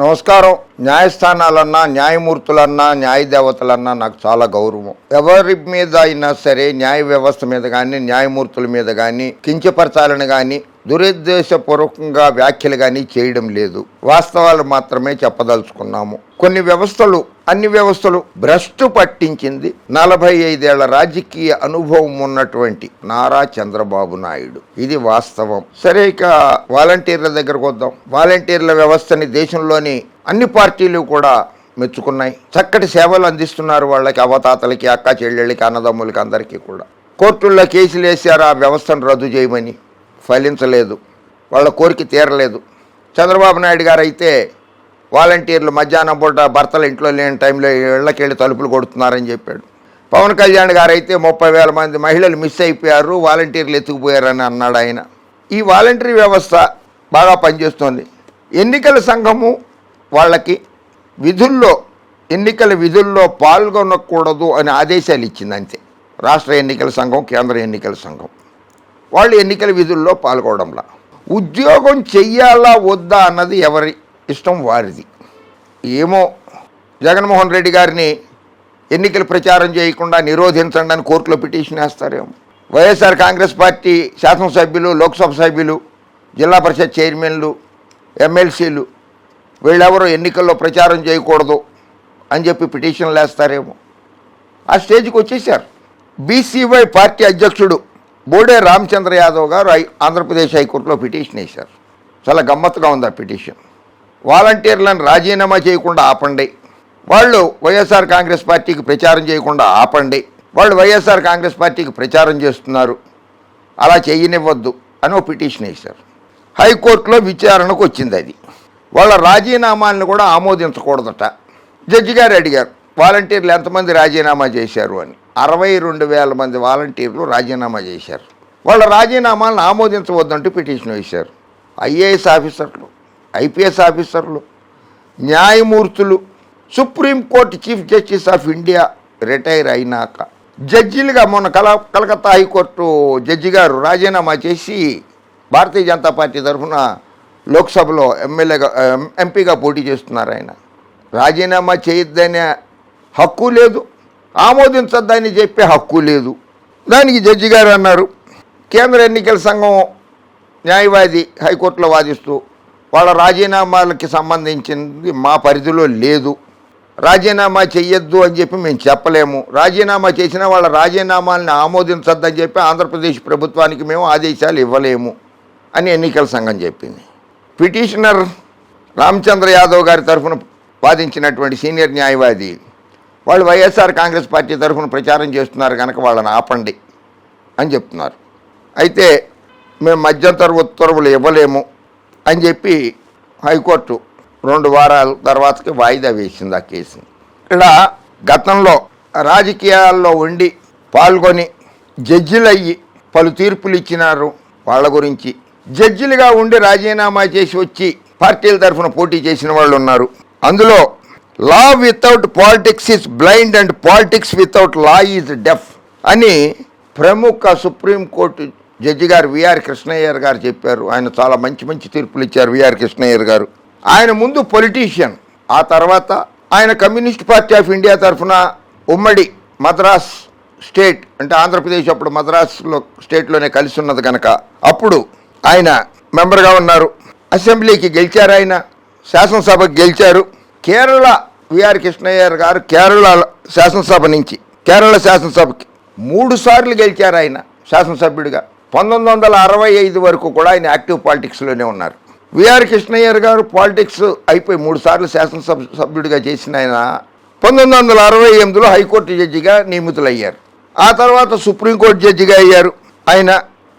నమస్కారం. న్యాయస్థానాలన్నా న్యాయమూర్తులన్నా న్యాయ దేవతలన్నా నాకు చాలా గౌరవం. ఎవరి మీద అయినా సరే న్యాయ వ్యవస్థ మీద కానీ న్యాయమూర్తుల మీద కానీ కించపరచాలని కానీ దురుద్దేశపూర్వకంగా వ్యాఖ్యలు కానీ చేయడం లేదు. వాస్తవాలు మాత్రమే చెప్పదలుచుకున్నాము. కొన్ని వ్యవస్థలు అన్ని వ్యవస్థలు భ్రష్టు పట్టించింది నలభై ఐదేళ్ళ రాజకీయ అనుభవం ఉన్నటువంటి నారా చంద్రబాబు నాయుడు. ఇది వాస్తవం. సరే ఇక వాలంటీర్ల దగ్గరకు వద్దాం. వాలంటీర్ల వ్యవస్థని దేశంలోని అన్ని పార్టీలు కూడా మెచ్చుకున్నాయి. చక్కటి సేవలు అందిస్తున్నారు వాళ్ళకి అవతాతలకి అక్క చెల్లెళ్ళకి అన్నదమ్ములకి అందరికీ కూడా. కోర్టుల్లో కేసులు వేశారు ఆ వ్యవస్థను రద్దు చేయమని. ఫలించలేదు. వాళ్ళ కోరిక తీరలేదు. చంద్రబాబు నాయుడు గారు అయితే వాలంటీర్లు మధ్యాహ్నం పూట భర్తల ఇంట్లో లేని టైంలో ఇళ్ళకెళ్ళి తలుపులు కొడుతున్నారని చెప్పాడు. పవన్ కళ్యాణ్ గారు అయితే ముప్పై వేల మంది మహిళలు మిస్ అయిపోయారు వాలంటీర్లు ఎత్తుకుపోయారని అన్నాడు ఆయన. ఈ వాలంటీర్ వ్యవస్థ బాగా పనిచేస్తోంది. ఎన్నికల సంఘము వాళ్ళకి విధుల్లో ఎన్నికల విధుల్లో పాల్గొనకూడదు అని ఆదేశాలు ఇచ్చింది అంతే. రాష్ట్ర ఎన్నికల సంఘం కేంద్ర ఎన్నికల సంఘం. వాళ్ళు ఎన్నికల విధుల్లో పాల్గొనడంలా. ఉద్యోగం చెయ్యాలా వద్దా అన్నది ఎవరి ఇష్టం వారిది. ఏమో జగన్మోహన్ రెడ్డి గారిని ఎన్నికల ప్రచారం చేయకుండా నిరోధించండి అని కోర్టులో పిటిషన్ వేస్తారేమో. వైఎస్ఆర్ కాంగ్రెస్ పార్టీ శాసనసభ్యులు లోక్సభ సభ్యులు జిల్లా పరిషత్ చైర్మన్లు ఎమ్మెల్సీలు వీళ్ళెవరూ ఎన్నికల్లో ప్రచారం చేయకూడదు అని చెప్పి పిటిషన్లు వేస్తారేమో. ఆ స్టేజ్కి వచ్చేసారు. బీసీవై పార్టీ అధ్యక్షుడు బోడే రామచంద్ర యాదవ్ గారు ఐ- ఆంధ్రప్రదేశ్ హైకోర్టులో పిటిషన్ వేశారు. చాలా గమ్మత్తుగా ఉంది ఆ పిటిషన్. వాలంటీర్లను రాజీనామా చేయకుండా ఆపండి. వాళ్ళు వైఎస్ఆర్ కాంగ్రెస్ పార్టీకి ప్రచారం చేయకుండా ఆపండి. వాళ్ళు వైఎస్ఆర్ కాంగ్రెస్ పార్టీకి ప్రచారం చేస్తున్నారు. అలా చేయనివ్వద్దు అని ఒక పిటిషన్ వేశారు. హైకోర్టులో విచారణకు వచ్చింది అది. వాళ్ళ రాజీనామాలను కూడా ఆమోదించకూడదట. జడ్జి గారు అడిగారు వాలంటీర్లు ఎంతమంది రాజీనామా చేశారు? అని. అరవై రెండు వేల మంది వాలంటీర్లు రాజీనామా చేశారు. వాళ్ళ రాజీనామాలను ఆమోదించవద్దంటూ పిటిషన్ వేశారు. ఐఏఎస్ ఆఫీసర్లు ఐపీఎస్ ఆఫీసర్లు న్యాయమూర్తులు supreme court chief justice of India retire అయినాక జడ్జిలుగా మొన్న కల కలకత్తా హైకోర్టు జడ్జి గారు రాజీనామా చేసి భారతీయ జనతా పార్టీ తరఫున లోక్సభలో ఎమ్మెల్యేగా ఎంపీగా పోటీ చేస్తున్నారు ఆయన. రాజీనామా చేయొద్దనే హక్కు లేదు ఆమోదించొద్దని చెప్పే హక్కు లేదు. దానికి జడ్జి గారు అన్నారు కేంద్ర ఎన్నికల సంఘం న్యాయవాది హైకోర్టులో వాదిస్తూ వాళ్ళ రాజీనామాలకి సంబంధించింది మా పరిధిలో లేదు. రాజీనామా చెయ్యొద్దు అని చెప్పి మేము చెప్పలేము. రాజీనామా చేసిన వాళ్ళ రాజీనామాలను ఆమోదించద్దని చెప్పి ఆంధ్రప్రదేశ్ ప్రభుత్వానికి మేము ఆదేశాలు ఇవ్వలేము అని ఎన్నికల సంఘం చెప్పింది. పిటిషనర్ రామచంద్ర యాదవ్ గారి తరఫున వాదించినటువంటి సీనియర్ న్యాయవాది వాళ్ళు వైఎస్ఆర్ కాంగ్రెస్ పార్టీ తరఫున ప్రచారం చేస్తున్నారు కనుక వాళ్ళని ఆపండి అని చెప్తున్నారు. అయితే మేము మధ్యంతర ఉత్తర్వులు ఇవ్వలేము. అని చెప్పి హైకోర్టు రెండు వారాల తర్వాతకి వాయిదా వేసింది ఆ కేసుని ఇక్కడ గతంలో రాజకీయాల్లో ఉండి పాల్గొని జడ్జిలయ్యి పలు తీర్పులు ఇచ్చినారు వాళ్ళ గురించి. జడ్జిలుగా ఉండి రాజీనామా చేసి వచ్చి పార్టీల తరఫున పోటీ చేసిన వాళ్ళు ఉన్నారు. అందులో law without politics is blind and politics without law is deaf అని ప్రముఖ Supreme Court judge garu VR Krishna Iyer garu చెప్పారు. ఆయన చాలా మంచి మంచి తీర్పులు ఇచ్చారు విఆర్ కృష్ణయ్యర్ గారు. ఆయన ముందు పొలిటీషియన్. ఆ తర్వాత ఆయన కమ్యూనిస్ట్ పార్టీ ఆఫ్ ఇండియా తరఫున ఉమ్మడి మద్రాస్ స్టేట్ అంటే ఆంధ్రప్రదేశ్ అప్పుడు మద్రాసులో స్టేట్లోనే కలిసి ఉన్నది కనుక అప్పుడు ఆయన మెంబర్గా ఉన్నారు. అసెంబ్లీకి గెలిచారు ఆయన. శాసనసభకు గెలిచారు. కేరళ విఆర్ కృష్ణయ్యర్ గారు కేరళ శాసనసభ నుంచి కేరళ శాసనసభకి మూడు సార్లు గెలిచారు ఆయన శాసనసభ్యుడిగా. పంతొమ్మిది వందల అరవై ఐదు వరకు కూడా ఆయన యాక్టివ్ పాలిటిక్స్లోనే ఉన్నారు. విఆర్ కృష్ణయ్యర్ గారు పాలిటిక్స్ అయిపోయి మూడు సార్లు శాసనసభ సభ్యుడిగా చేసిన ఆయన పంతొమ్మిది వందల అరవై ఎనిమిదిలో హైకోర్టు జడ్జిగా నియమితులయ్యారు. ఆ తర్వాత సుప్రీంకోర్టు జడ్జిగా అయ్యారు. ఆయన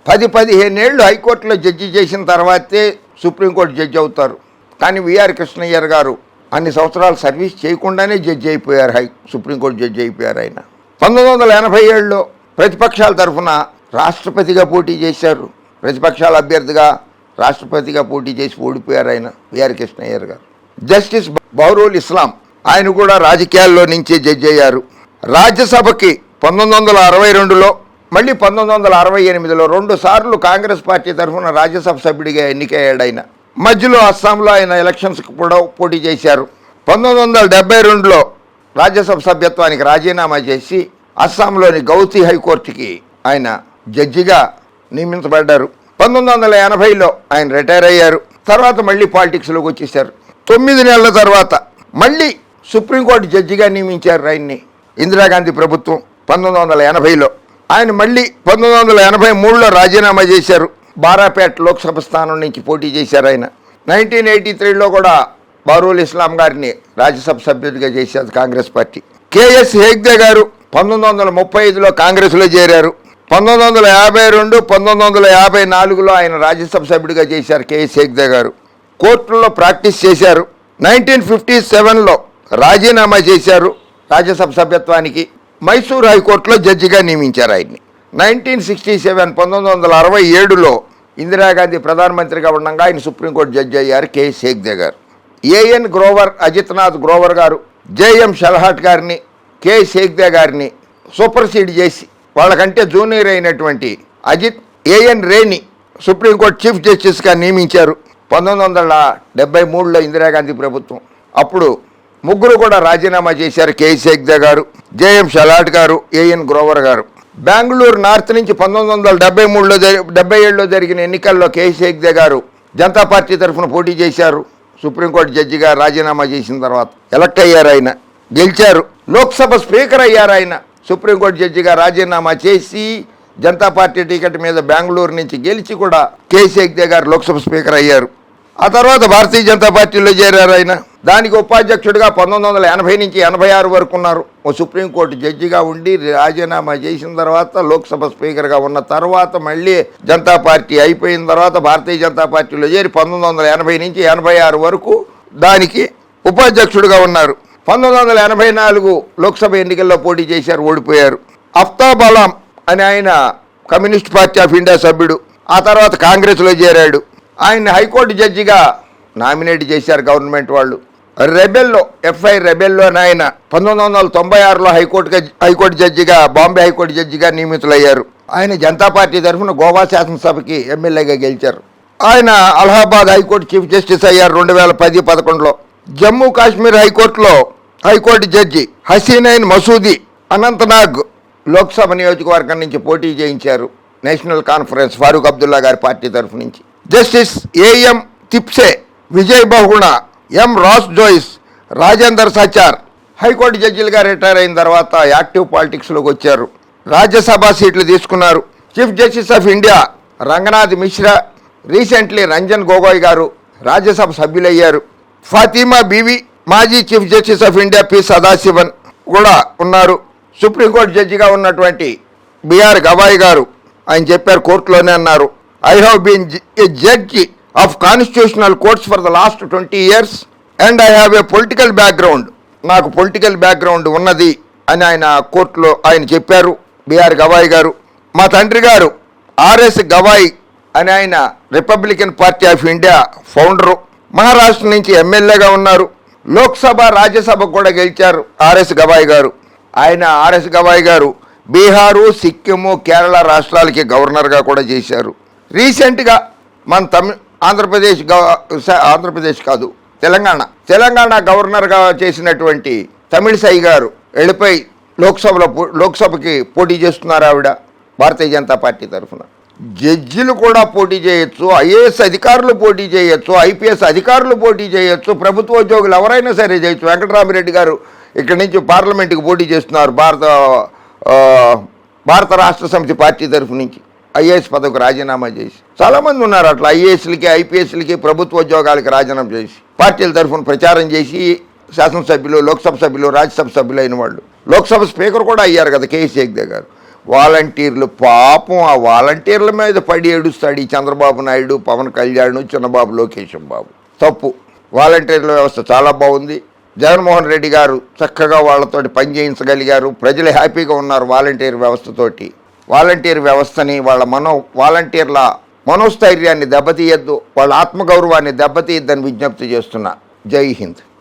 పది పదిహేనేళ్ళు హైకోర్టులో జడ్జి చేసిన తర్వాతే సుప్రీంకోర్టు జడ్జి అవుతారు. కానీ విఆర్ కృష్ణయ్యర్ గారు అన్ని సంవత్సరాలు సర్వీస్ చేయకుండానే జడ్జి అయిపోయారు హై సుప్రీంకోర్టు జడ్జి అయిపోయారు ఆయన. పంతొమ్మిది వందల ఎనభై ఏడులో ప్రతిపక్షాల తరఫున రాష్ట్రపతిగా పోటీ చేశారు. ప్రతిపక్షాల అభ్యర్థిగా రాష్ట్రపతిగా పోటీ చేసి ఓడిపోయారు ఆయన విఆర్ కృష్ణయ్యర్ గారు. జస్టిస్ బౌరుల్ ఇస్లాం ఆయన కూడా రాజకీయాల్లో నుంచే జడ్జి అయ్యారు. రాజ్యసభకి పంతొమ్మిది వందల అరవై రెండులో మళ్ళీ పంతొమ్మిది వందల అరవై ఎనిమిదిలో రెండు సార్లు కాంగ్రెస్ పార్టీ తరఫున రాజ్యసభ సభ్యుడిగా ఎన్నికయ్యాడు ఆయన. మధ్యలో అస్సాంలో ఆయన ఎలక్షన్స్కి కూడా పోటీ చేశారు. పంతొమ్మిది వందల డెబ్బై రెండులో రాజ్యసభ సభ్యత్వానికి రాజీనామా చేసి అస్సాంలోని గౌతీ హైకోర్టుకి ఆయన జడ్జిగా నియమించబడ్డారు. పంతొమ్మిది వందల ఎనభైలో ఆయన రిటైర్ అయ్యారు. తర్వాత మళ్ళీ పాలిటిక్స్లోకి వచ్చేసారు తొమ్మిది నెలల తర్వాత మళ్ళీ సుప్రీంకోర్టు జడ్జిగా నియమించారు ఆయన్ని. ఇందిరాగాంధీ ప్రభుత్వం పంతొమ్మిది వందల ఎనభైలో. ఆయన మళ్ళీ పంతొమ్మిది వందల ఎనభై మూడులో రాజీనామా చేశారు. బారాపేట లోక్సభ స్థానం నుంచి పోటీ చేశారు ఆయన. నైన్టీన్ ఎయిటీ త్రీలో కూడా బారూల్ ఇస్లాం గారిని రాజ్యసభ సభ్యుడిగా చేశారు కాంగ్రెస్ పార్టీ. కేఎస్ హేగ్దే గారు పంతొమ్మిది వందల ముప్పై ఐదులో కాంగ్రెస్లో చేరారు. పంతొమ్మిది వందల యాభై రెండు పంతొమ్మిది వందల యాభై నాలుగులో ఆయన రాజ్యసభ సభ్యుడిగా చేశారు కేఎస్ హేగ్దే గారు. కోర్టుల్లో ప్రాక్టీస్ చేశారు. నైన్టీన్ ఫిఫ్టీ సెవెన్లో రాజీనామా చేశారు రాజ్యసభ సభ్యత్వానికి. మైసూర్ హైకోర్టులో జడ్జిగా నియమించారు ఆయన్ని. నైన్టీన్ సిక్స్టీ సెవెన్ పంతొమ్మిది వందల అరవై ఏడులో ఇందిరాగాంధీ ప్రధానమంత్రిగా ఉండగా ఆయన సుప్రీంకోర్టు జడ్జి అయ్యారు కేఎస్ హేగ్దే గారు. ఏఎన్ గ్రోవర్ అజిత్నాథ్ గ్రోవర్ గారు జేఎం షల్హాట్ గారిని కేఎస్ హేగ్దే గారిని సూపర్సీడ్ చేసి వాళ్ళకంటే జూనియర్ అయినటువంటి అజిత్ ఏఎన్ రేని సుప్రీంకోర్టు చీఫ్ జస్టిస్గా నియమించారు. పంతొమ్మిది వందల డెబ్బై మూడులో ఇందిరాగాంధీ ప్రభుత్వం. అప్పుడు ముగ్గురు కూడా రాజీనామా చేశారు కేఎస్ హేగ్దే గారు జేఎం షలాట్ గారు ఏఎన్ గ్రోవర్ గారు. బెంగళూరు నార్త్ నుంచి పంతొమ్మిది వందల డెబ్బై మూడులో డెబ్బై ఏడులో జరిగిన ఎన్నికల్లో కేఎస్ హేగ్దే గారు జనతా పార్టీ తరఫున పోటీ చేశారు. సుప్రీంకోర్టు జడ్జిగా రాజీనామా చేసిన తర్వాత ఎలక్ట్ అయ్యారు ఆయన. గెలిచారు. లోక్సభ స్పీకర్ అయ్యారు ఆయన. సుప్రీంకోర్టు జడ్జిగా రాజీనామా చేసి జనతా పార్టీ టికెట్ మీద బెంగళూరు నుంచి గెలిచి కూడా కేసీ హెగ్దే గారు లోక్సభ స్పీకర్ అయ్యారు. ఆ తర్వాత భారతీయ జనతా పార్టీలో చేరారు ఆయన. దానికి ఉపాధ్యక్షుడిగా పంతొమ్మిది వందల ఎనభై నుంచి ఎనభై ఆరు వరకు ఉన్నారు. ఓ సుప్రీంకోర్టు జడ్జిగా ఉండి రాజీనామా చేసిన తర్వాత లోక్సభ స్పీకర్గా ఉన్న తర్వాత మళ్ళీ జనతా పార్టీ అయిపోయిన తర్వాత భారతీయ జనతా పార్టీలో చేరి పంతొమ్మిది వందల ఎనభై నుంచి ఎనభై ఆరు వరకు దానికి ఉపాధ్యక్షుడిగా ఉన్నారు. పంతొమ్మిది వందల ఎనభై నాలుగు లోక్సభ ఎన్నికల్లో పోటీ చేశారు ఓడిపోయారు. అఫ్తాబ్ అలాం అని ఆయన కమ్యూనిస్ట్ పార్టీ ఆఫ్ ఇండియా సభ్యుడు ఆ తర్వాత కాంగ్రెస్లో చేరాడు. ఆయన హైకోర్టు జడ్జిగా నామినేట్ చేశారు గవర్నమెంట్ వాళ్ళు. రెబెల్లో ఎఫ్ఐ రెబెల్లో ఆయన పంతొమ్మిది వందల తొంభై ఆరులో హైకోర్టు హైకోర్టు జడ్జిగా బాంబే హైకోర్టు జడ్జిగా నియమితులయ్యారు. ఆయన జనతా పార్టీ తరఫున గోవా శాసనసభకి ఎమ్మెల్యేగా గెలిచారు. ఆయన అలహాబాద్ హైకోర్టు చీఫ్ జస్టిస్ అయ్యారు రెండు వేల పది పదకొండులో. జమ్మూ కాశ్మీర్ హైకోర్టులో high court judge Hasnain Masoodi Anantnag Lok Sabha నియోజకవర్గం నుంచి పోటీ చేయించారు నేషనల్ కాన్ఫరెన్స్ ఫారూక్ అబ్దుల్లా గారి పార్టీ తరఫు నుంచి. Justice A M Thipsay Vijay Bahuguna M Ross Jois Rajinder Sachar high court జడ్జిలుగా రిటైర్ అయిన తర్వాత యాక్టివ్ పాలిటిక్స్లోకి వచ్చారు. రాజ్యసభ సీట్లు తీసుకున్నారు. Chief justice of India Ranganath Mishra recently Ranjan Gogoi గారు రాజ్యసభ సభ్యులయ్యారు. ఫాతిమా బీవి మాజీ chief justice of India P Sathasivam కూడా ఉన్నారు. సుప్రీంకోర్టు జడ్జిగా ఉన్నటువంటి బిఆర్ గవాయ్ గారు ఆయన చెప్పారు కోర్టులోనే అన్నారు. I have been a judge of constitutional courts for the last twenty years and I have a political background నాకు పొలిటికల్ బ్యాక్గ్రౌండ్ ఉన్నది అని ఆయన కోర్టులో ఆయన చెప్పారు బిఆర్ గవాయ్ గారు. మా తండ్రి గారు ఆర్ఎస్ గవాయ్ అని ఆయన Republican party of India founder. Maharashtra నుంచి ఎమ్మెల్యేగా ఉన్నారు. లోక్సభ రాజ్యసభ కూడా గెలిచారు ఆర్ఎస్ గవాయ్ గారు. ఆయన ఆర్ఎస్ గవాయ్ గారు బీహారు సిక్కిము కేరళ రాష్ట్రాలకి గవర్నర్గా కూడా చేశారు. రీసెంట్గా మన తమి ఆంధ్రప్రదేశ్ గవ- స- ఆంధ్రప్రదేశ్ కాదు తెలంగాణ. తెలంగాణ గవర్నర్గా చేసినటువంటి తమిళసై గారు వెళ్ళిపోయి లోక్సభలో లోక్సభకి పోటీ చేస్తున్నారు ఆవిడ భారతీయ జనతా పార్టీ తరఫున. జడ్జిలు కూడా పోటీ చేయొచ్చు ఐఏఎస్ అధికారులు పోటీ చేయొచ్చు ఐపీఎస్ అధికారులు పోటీ చేయొచ్చు ప్రభుత్వ ఉద్యోగులు ఎవరైనా సరే చేయొచ్చు. వెంకటరామిరెడ్డి గారు ఇక్కడి నుంచి పార్లమెంట్కి పోటీ చేస్తున్నారు భారత భారత రాష్ట్ర సమితి పార్టీ తరఫు నుంచి. ఐఏఎస్ పదవికి రాజీనామా చేసి. చాలామంది ఉన్నారు అట్లా ఐఏఎస్లకి ఐపీఎస్లకి ప్రభుత్వ ఉద్యోగాలకి రాజీనామా చేసి. పార్టీల తరఫున ప్రచారం చేసి శాసనసభ్యులు లోక్సభ సభ్యులు రాజ్యసభ సభ్యులు అయిన వాళ్ళు. లోక్సభ స్పీకర్ కూడా అయ్యారు కదా కేసీ హెగ్దే గారు. వాలంటీర్లు పాపం ఆ వాలంటీర్ల మీద పడి ఏడుస్తాడు ఈ చంద్రబాబు నాయుడు పవన్ కళ్యాణ్ చిన్నబాబు లోకేశం బాబు. తప్పు. వాలంటీర్ల వ్యవస్థ చాలా బాగుంది. జగన్మోహన్ రెడ్డి గారు చక్కగా వాళ్ళతోటి పని చేయించగలిగారు. ప్రజలు హ్యాపీగా ఉన్నారు వాలంటీర్ వ్యవస్థతోటి వాలంటీర్ వ్యవస్థని వాళ్ళ మనో వాలంటీర్ల మనోస్థైర్యాన్ని దెబ్బతీయద్దు. వాళ్ళ ఆత్మగౌరవాన్ని దెబ్బతీయద్దని విజ్ఞప్తి చేస్తున్నా జై హింద్.